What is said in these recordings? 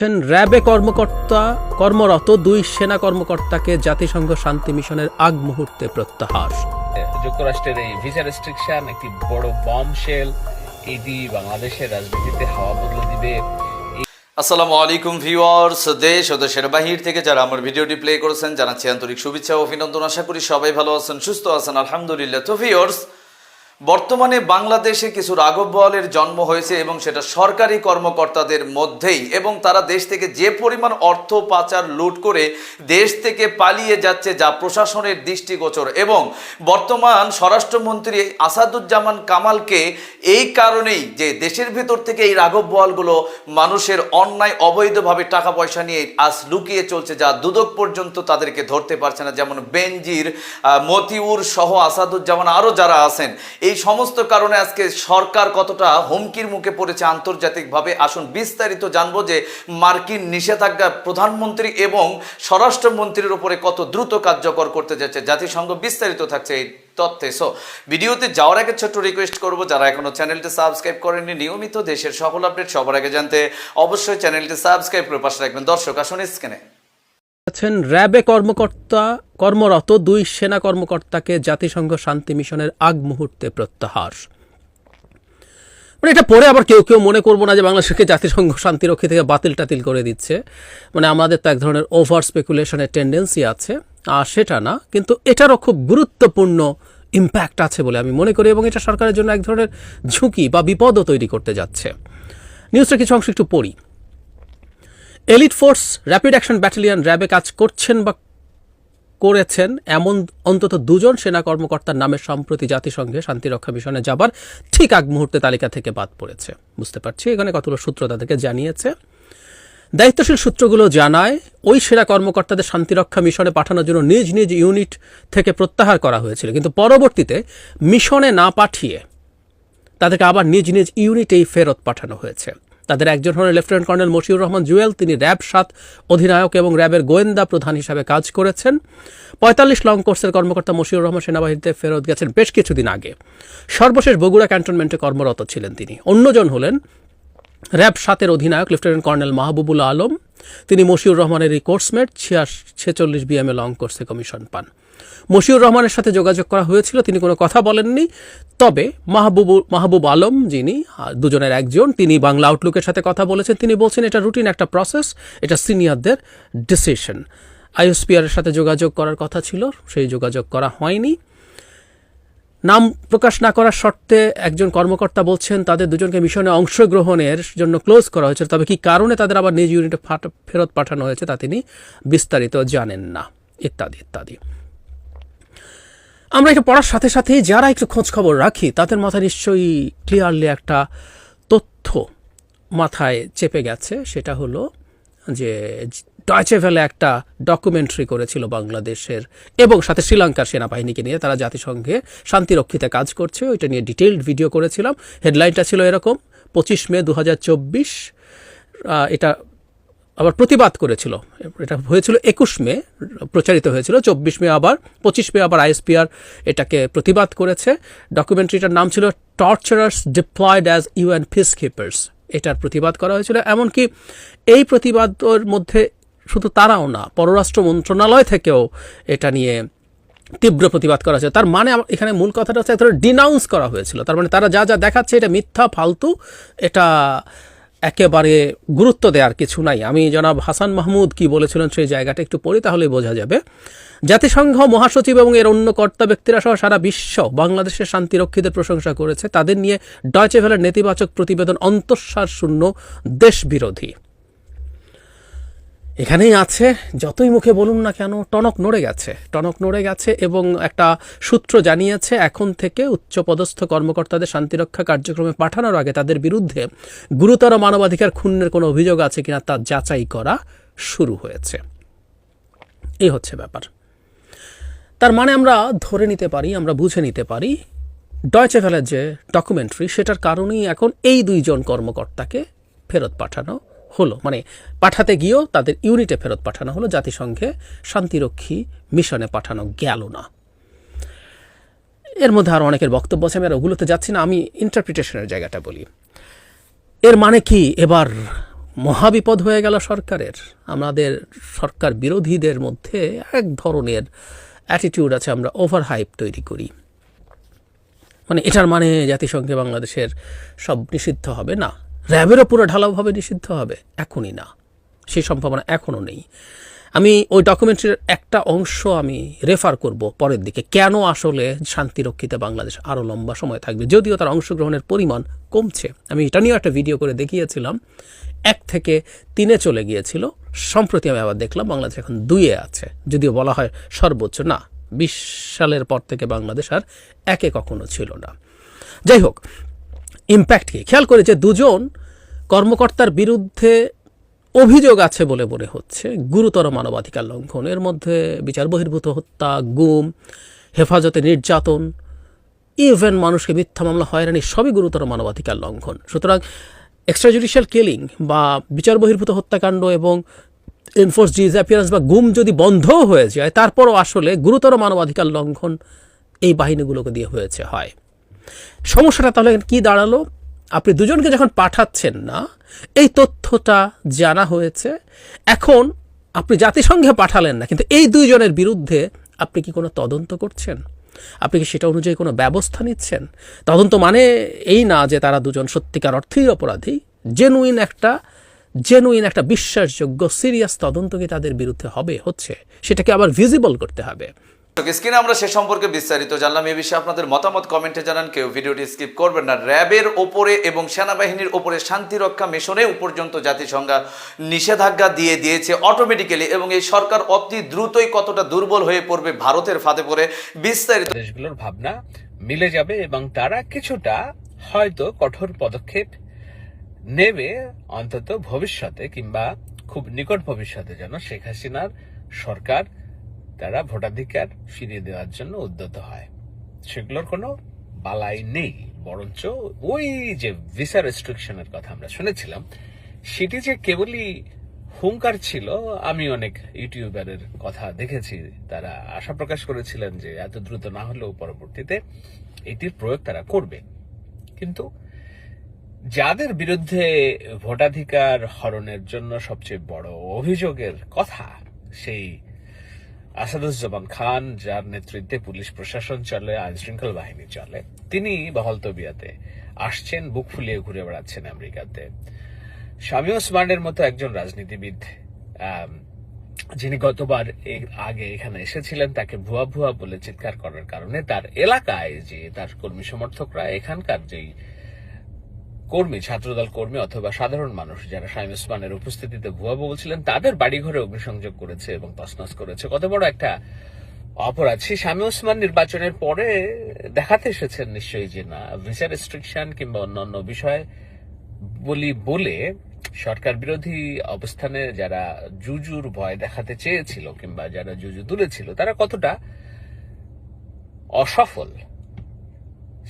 র্যাবে কর্মকর্তা কর্মরত দুই সেনা কর্মকর্তাকে জাতিসংঘ শান্তি মিশনের আগ মুহূর্তে প্রত্যাহার। যুক্তরাষ্ট্রের এই ভিসা রেস্ট্রিকশন একটি বড় বম শেল এটি বাংলাদেশের রাজনীতিতে হাওয়া বদলে দিবে। আসসালামু আলাইকুম ভিউয়ার্স দেশ ও দেশের বাহির থেকে যারা আমার ভিডিওটি প্লে করেছেন জানাচ্ছি আন্তরিক শুভেচ্ছা ও অভিনন্দন। আশা করি সবাই ভালো আছেন সুস্থ আছেন আলহামদুলিল্লাহ। তো ভিউয়ার্স বর্তমানে বাংলাদেশে কিছু রাঘব বোয়ালের জন্ম হয়েছে এবং সেটা সরকারি কর্মকর্তাদের মধ্যেই এবং তারা দেশ থেকে যে পরিমাণ অর্থ পাচার লুট করে দেশ থেকে পালিয়ে যাচ্ছে যা প্রশাসনের দৃষ্টিগোচর এবং বর্তমান স্বরাষ্ট্রমন্ত্রী আসাদুজ্জামান কামালকে এই কারণেই যে দেশের ভেতর থেকে এই রাঘব বোয়ালগুলো মানুষের অন্যায় অবৈধভাবে টাকা পয়সা নিয়ে আজ লুকিয়ে চলছে যা দুদক পর্যন্ত তাদেরকে ধরতে পারছে না, যেমন বেনজির মতিউর সহ আসাদুজ্জামান আরও যারা আছেন এই সমস্ত কারণে আজকে সরকার কতটা হুমকির মুখে পড়েছে আন্তর্জাতিকভাবে? আসুন বিস্তারিত জানব যে মার্কিন নিষেধাজ্ঞা প্রধানমন্ত্রী এবং স্বরাষ্ট্রমন্ত্রীর উপরে কত দ্রুত কার্যকর করতে যাচ্ছে জাতিসংঘ বিস্তারিত থাকছে এই তথ্যে। সো ভিডিওতে যাওয়ার আগে ছোট্ট রিকোয়েস্ট করব, যারা এখনও চ্যানেলটি সাবস্ক্রাইব করেননি, নিয়মিত দেশের সকল আপডেট সবার আগে জানতে অবশ্যই চ্যানেলটি সাবস্ক্রাইব করে পাশে রাখবেন। দর্শক, আসুন স্ক্রিনে আছেন র্যাবে কর্মকর্তা, কর্মরত দুই সেনা কর্মকর্তাকে জাতিসংঘ শান্তি মিশনের আগ মুহূর্তে প্রত্যাহার। মানে এটা পরে আবার কেউ কেউ মনে করব না যে বাংলাদেশকে জাতিসংঘ শান্তিরক্ষী থেকে বাতিল টাতিল করে দিচ্ছে। মানে আমাদের তো এক ধরনের ওভার স্পেকুলেশনের টেন্ডেন্সি আছে, আর সেটা না, কিন্তু এটারও খুব গুরুত্বপূর্ণ ইম্প্যাক্ট আছে বলে আমি মনে করি, এবং এটা সরকারের জন্য এক ধরনের ঝুঁকি বা বিপদও তৈরি করতে যাচ্ছে। নিউজটা কিছু অংশ একটু পড়ি। Elite force rapid action battalion র্যাবে কাজ করছেন বা করেছেন এমন অন্তত দুজন সেনা কর্মকর্তার নামে সম্প্রতি জাতিসংঘে শান্তিরক্ষা মিশনে যাবার ঠিক আগ মুহূর্তে তালিকা থেকে বাদ পড়েছে। বুঝতে পারছি? এখানে কতগুলো সূত্র তাদেরকে জানিয়েছে। দায়িত্বশীল সূত্রগুলো জানায়, ওই সেনা কর্মকর্তাদের শান্তিরক্ষা মিশনে পাঠানোর জন্য নিজ নিজ ইউনিট থেকে প্রত্যাহার করা হয়েছিল। কিন্তু পরবর্তীতে মিশনে না পাঠিয়ে তাদেরকে আবার নিজ নিজ ইউনিটেই ফেরত পাঠানো হয়েছে। তাদের একজন হলেন লেফটেন্যান্ট কর্নেল মশিউর রহমান জুয়েল। তিনি র্যাব সাত অধিনায়ক এবং র্যাবের গোয়েন্দা প্রধান হিসাবে কাজ করেছেন। পঁয়তাল্লিশ লং কোর্সের কর্মকর্তা মশিউর রহমান সেনাবাহিনীতে ফেরত গেছেন বেশ কিছুদিন আগে। সর্বশেষ বগুড়া ক্যান্টনমেন্টে কর্মরত ছিলেন তিনি। অন্যজন হলেন র্যাব সাতের অধিনায়ক লেফটেন্যান্ট কর্নেল মাহবুবুল আলম। তিনি মশিউর রহমানের এই কোর্সমেট ছিয়াশ ছেচল্লিশ বিএমএ লং কোর্সে কমিশন পান। মশিউর রহমানের সাথে যোগাযোগ করা হয়েছিল, তিনি কোনো কথা বলেননি। তবে মাহবুব মাহবুব আলম যিনি দুজনের একজন, তিনি বাংলা আউটলুকের সাথে কথা বলেছেন। তিনি বলছেন, এটা রুটিন একটা প্রসেস এটা সিনিয়রদের ডিসিশন আইএসপিআর এর সাথে যোগাযোগ করার কথা ছিল, সেই যোগাযোগ করা হয়নি। নাম প্রকাশ না করার শর্তে একজন কর্মকর্তা বলছেন, তাদের দুজনকে মিশনে অংশগ্রহণের জন্য ক্লোজ করা হয়েছে। তবে কি কারণে তাদের আবার নিজ ইউনিটে ফেরত পাঠানো হয়েছে, তা তিনি বিস্তারিত জানেন না। ইত্যাদি ইত্যাদি। আমরা এটা পড়ার সাথে সাথেই যারা একটু খোঁজ খবর রাখি, তাদের মাথায় নিশ্চয়ই ক্লিয়ারলি একটা তথ্য মাথায় চেপে গেছে। সেটা হলো যে ডয়চে ভ্যালে একটা ডকুমেন্টারি করেছিল বাংলাদেশের এবং সাথে শ্রীলঙ্কার সেনাবাহিনীকে নিয়ে তারা জাতিসংঘে শান্তিরক্ষিতে কাজ করছে। ওইটা নিয়ে ডিটেলড ভিডিও করেছিলাম। হেডলাইনটা ছিল এরকম, পঁচিশ মে দু হাজার চব্বিশ এটা আবার প্রতিবাদ করেছিল। এটা হয়েছিল একুশ মে, প্রচারিত হয়েছিল। চব্বিশ মে আবার, পঁচিশ মে আবার আইএসপিআর এটাকে প্রতিবাদ করেছে। ডকুমেন্টারিটার নাম ছিল torturers deployed as UN peacekeepers এটার প্রতিবাদ করা হয়েছিল। এমনকি এই প্রতিবাদের মধ্যে শুধু তারাও না, পররাষ্ট্র মন্ত্রণালয় থেকেও এটা নিয়ে তীব্র প্রতিবাদ করা হয়েছে। তার মানে এখানে মূল কথাটা হচ্ছে এক ডিনাউন্স করা হয়েছিল। তার মানে তারা যা যা দেখাচ্ছে এটা মিথ্যা, ফালতু, এটা একেবারে গুরুত্ব দেওয়ার কিছু নাই। আমি জনাব হাসান মাহমুদ কি বলেছিলেন সেই জায়গাটা একটু পড়ি তাহলে বোঝা যাবে। জাতিসংঘ, মহাসচিব এবং এর অন্য কর্তা ব্যক্তিরা সহ সারা বিশ্ব বাংলাদেশের শান্তিরক্ষীদের প্রশংসা করেছে। তাদের নিয়ে ডয়চেভেলের নেতিবাচক প্রতিবেদন অন্তঃসার শূন্য দেশ বিরোধী। এখানেই আছে, যতই মুখে বলুন না কেন, টনক নড়ে গেছে। টনক নড়ে গেছে এবং একটা সূত্র জানিয়েছে, এখন থেকে উচ্চপদস্থ কর্মকর্তাদের শান্তিরক্ষা কার্যক্রমে পাঠানোর আগে তাদের বিরুদ্ধে গুরুতর মানবাধিকার ক্ষুণ্ণের কোনো অভিযোগ আছে কিনা তা যাচাই করা শুরু হয়েছে। এই হচ্ছে ব্যাপার। তার মানে আমরা ধরে নিতে পারি, আমরা বুঝে নিতে পারি ডয়চে ভ্যালের যে ডকুমেন্টারি সেটার কারণেই এখন এই দুইজন কর্মকর্তাকে ফেরত পাঠানো হলো মানে পাঠাতে গিয়েও তাদের ইউনিটে ফেরত পাঠানো হলো, জাতিসংঘে শান্তিরক্ষী মিশনে পাঠানো গেল না। এর মধ্যে আরও অনেকের বক্তব্য আছে, আমি আর ওগুলোতে যাচ্ছি না, আমি ইন্টারপ্রিটেশনের জায়গাটা বলি। এর মানে কি? এবার মহাবিপদ হয়ে গেল সরকারের। আমাদের সরকার বিরোধীদের মধ্যে এক ধরনের অ্যাটিটিউড আছে, আমরা ওভার হাইপ তৈরি করি। মানে এটার মানে জাতিসংঘে বাংলাদেশের সব নিষিদ্ধ হবে? না। র্যাবেরও পুরো ঢালাওভাবে নিষিদ্ধ হবে, এখনই না। সেই সম্ভাবনা এখনও নেই। আমি ওই ডকুমেন্টারির একটা অংশ আমি রেফার করব পরের দিকে। কেন আসলে শান্তিরক্ষিতে বাংলাদেশ আরও লম্বা সময় থাকবে? যদিও তার অংশগ্রহণের পরিমাণ কমছে। আমি এটা নিয়েও একটা ভিডিও করে দেখিয়েছিলাম। এক থেকে তিনে চলে গিয়েছিল। সম্প্রতি আমি আবার দেখলাম বাংলাদেশ এখন দুইয়ে আছে। যদিও বলা হয় সর্বোচ্চ না, বিশ সালের পর থেকে বাংলাদেশ আর একে কখনো ছিল না। যাই হোক ইম্প্যাক্ট কি খেয়াল করে যে দুজন কর্মকর্তার বিরুদ্ধে অভিযোগ আছে বলে মনে হচ্ছে। গুরুতর মানবাধিকার লঙ্ঘন। এর মধ্যে বিচার বহির্ভূত হত্যা, গুম, হেফাজতে নির্যাতন ইভেন মানুষকে মিথ্যা মামলা, হয়রানি, সবই গুরুতর মানবাধিকার লঙ্ঘন। সুতরাং এক্সট্রা জুডিশিয়াল কিলিং বা বিচার বহির্ভূত হত্যাকাণ্ড এবং এনফোর্স ডিসঅ্যাপিয়ারেন্স বা গুম যদি বন্ধও হয়ে যায়, তারপরও আসলে গুরুতর মানবাধিকার লঙ্ঘন এই বাহিনীগুলোকে দিয়ে হয়েছে, হয়। সমস্যাটা তাহলে কি দাঁড়াল? আপনি দুজনকে যখন পাঠাচ্ছেন না, এই তথ্যটা জানা হয়েছে। এখন আপনি জাতিসংঘে পাঠালেন না, কিন্তু এই দুইজনের বিরুদ্ধে আপনি কি কোনো তদন্ত করছেন? আপনি কি সেটা অনুযায়ী কোনো ব্যবস্থা নিচ্ছেন? তদন্ত মানে এই না যে তারা দুজন সত্যিকার অর্থেই অপরাধী। জেনুইন একটা জেনুইন একটা বিশ্বাসযোগ্য সিরিয়াস তদন্ত কি তাদের বিরুদ্ধে হবে, হচ্ছে? সেটাকে আবার ভিজিবল করতে হবে। স্ক্রিনে আমরা সে সম্পর্কে বিস্তারিত জানলাম। এই বিষয়ে আপনাদের মতামত কমেন্টে জানান। কেউ ভিডিওটি স্কিপ করবেন না। র্যাবের ওপরে এবং সেনাবাহিনীর ওপরে শান্তিরক্ষা মিশনে পর্যন্ত জাতিসংঘ নিষেধাজ্ঞা দিয়ে দিয়েছে অটোমেটিক্যালি এবং এই সরকার অতি দ্রুতই কতটা দুর্বল হয়ে পড়বে ভারতের ফাঁদে পড়ে বিস্তারিত দেশগুলোর ভাবনা মিলে যাবে এবং তারা কিছুটা হয়তো কঠোর পদক্ষেপ নেবে অন্তত ভবিষ্যতে কিংবা খুব নিকট ভবিষ্যতে যেন শেখ হাসিনার সরকার তারা ভোটাধিকার ফিরিয়ে দেওয়ার জন্য উদ্যত হয়। সেগুলোর কোনো বালাই নেই, বরঞ্চ ওই যে ভিসা রেস্ট্রিকশনের কথা আমরা শুনেছিলাম, সেটি যে কেবলই হুঙ্কার ছিল, আমি অনেক ইউটিউবারের কথা দেখেছি, তারা আশা প্রকাশ করেছিলেন যে এত দ্রুত না হলেও পরবর্তীতে এটির প্রয়োগ তারা করবে। কিন্তু যাদের বিরুদ্ধে ভোটাধিকার হরণের জন্য সবচেয়ে বড় অভিযোগের কথা, সেই আসাদুজ্জামান খান, যার নেতৃত্বে পুলিশ প্রশাসন চলে, আইন শৃঙ্খলা বাহিনী চলে, তিনি বহল তবিয়াতে আসছেন, বুক ফুলিয়ে ঘুরে বেড়াচ্ছেন আমেরিকাতে। স্বামী ওসমানের মতো একজন রাজনীতিবিদ যিনি গতবার আগে এখানে এসেছিলেন, তাকে ভুয়া ভুয়া বলে চিৎকার করার কারণে তার এলাকায় যে তার কর্মী সমর্থকরা, এখানকার যেই কর্মী, ছাত্রদল কর্মী অথবা সাধারণ মানুষ যারা শাহিন ওসমানের উপস্থিতিতে ভুয়া বলছিলেন, তাদের বাড়িঘরে অগ্নিসংযোগ করেছে এবং তছনছ করেছে। কত বড় একটা অপরাধ। সেই শামী ওসমান নির্বাচনের পরে দেখাতে এসেছেন নিশ্চয়ই যে না ভিসা রেস্ট্রিকশন কিংবা অন্যান্য বিষয় বলি বলে সরকার বিরোধী অবস্থানে যারা জুজুর ভয় দেখাতে চেয়েছিল কিংবা যারা জুজু তুলেছিল, তারা কতটা অসফল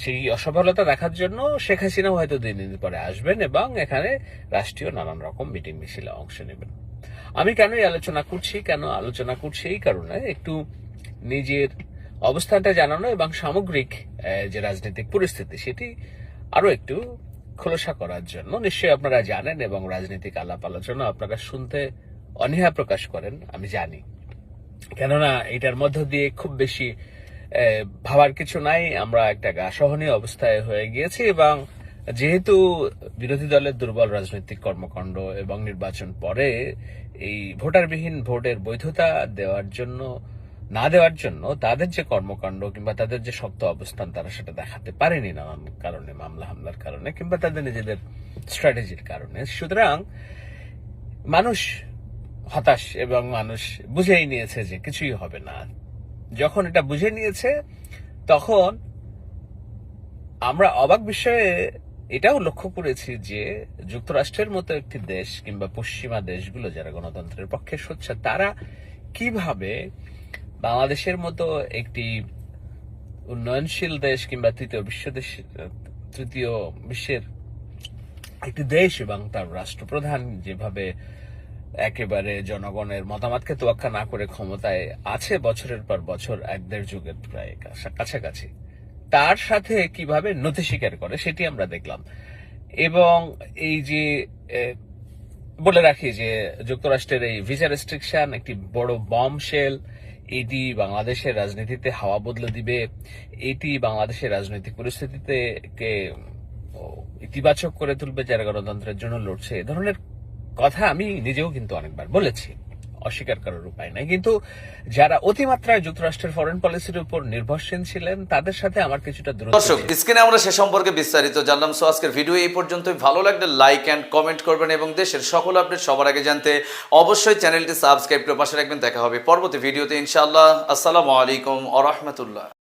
সেই অসফলতা দেখার জন্য শেখ হাসিনাও হয়তো দিন দিন পরে আসবেন এবং এখানে রাষ্ট্রীয় নানান রকম মিটিং মিছিলে অংশ নেবেন। আমি কেন আলোচনা করছি, কেন আলোচনা করছি এই কারণে একটু নিজের অবস্থানটা জানানো এবং সামগ্রিক যে রাজনৈতিক পরিস্থিতি সেটি আরও একটু খোলসা করার জন্য নিশ্চয়ই আপনারা জানেন এবং রাজনৈতিক আলাপ আলোচনা আপনারা শুনতে অনীহা প্রকাশ করেন, আমি জানি। কেননা এটার মধ্য দিয়ে খুব বেশি ভাবার কিছু নাই, আমরা একটা গা সহনীয় অবস্থায় হয়ে গিয়েছি এবং যেহেতু বিরোধী দলের দুর্বল রাজনৈতিক কর্মকাণ্ড এবং নির্বাচন পরে এই ভোটারবিহীন ভোটের বৈধতা দেওয়ার জন্য, না দেওয়ার জন্য তাদের যে কর্মকাণ্ড কিংবা তাদের যে শক্ত অবস্থান, তারা সেটা দেখাতে পারেনি নানান কারণে, মামলা হামলার কারণে কিংবা তাদের নিজেদের স্ট্র্যাটেজির কারণে। সুতরাং মানুষ হতাশ এবং মানুষ বুঝেই নিয়েছে যে কিছুই হবে না। যখন এটা বুঝে নিয়েছে, তখন আমরা অবাক বিষয়ে এটাও লক্ষ্য করেছি যে যুক্তরাষ্ট্রের মতো একটি দেশ কিংবা পশ্চিমা দেশগুলো যারা গণতন্ত্রের পক্ষে সোচ্চার তারা কীভাবে বাংলাদেশের মতো একটি উন্নয়নশীল দেশ কিংবা তৃতীয় বিশ্ব দেশ, তৃতীয় বিশ্বের একটি দেশ এবং তার রাষ্ট্রপ্রধান যেভাবে একেবারে জনগণের মতামতকে তোয়াক্কা না করে ক্ষমতায় আছে বছরের পর বছর এক দেড় যুগের প্রায় কাছা- কাছাকাছি। তার সাথে কীভাবে নথি স্বীকার করে সেটি আমরা দেখলাম। এবং এই যে বলে রাখি যে যুক্তরাষ্ট্রের এই ভিসা রেস্ট্রিকশন একটি বড় বম শেল এটি বাংলাদেশের রাজনীতিতে হাওয়া বদলে দিবে। এটি বাংলাদেশের রাজনৈতিক পরিস্থিতিতে কে ইতিবাচক করে তুলবে। যারা গণতন্ত্রের জন্য লড়ছে, এ ধরনের কথা আমি নিজেও কিন্তু অনেকবার বলেছি অস্বীকার করার উপায় নাই। কিন্তু যারা অতিমাত্রায় যুক্তরাষ্ট্রের ফরেন পলিসির উপর নির্ভরশীল ছিলেন তাদের সাথে আমার কিছুটা দূরত্ব দর্শক স্ক্রিনে আমরা সে সম্পর্কে বিস্তারিত জানলাম। সো আজকের ভিডিও এই পর্যন্তই। ভালো লাগলে লাইক অ্যান্ড কমেন্ট করবেন এবং দেশের সকল আপডেট সবার আগে জানতে অবশ্যই চ্যানেলটি সাবস্ক্রাইব করে পাশে রাখবেন। দেখা হবে পরবর্তী ভিডিওতে ইনশাআল্লাহ। আসসালামু আলাইকুম আ রহমতুল্লাহ।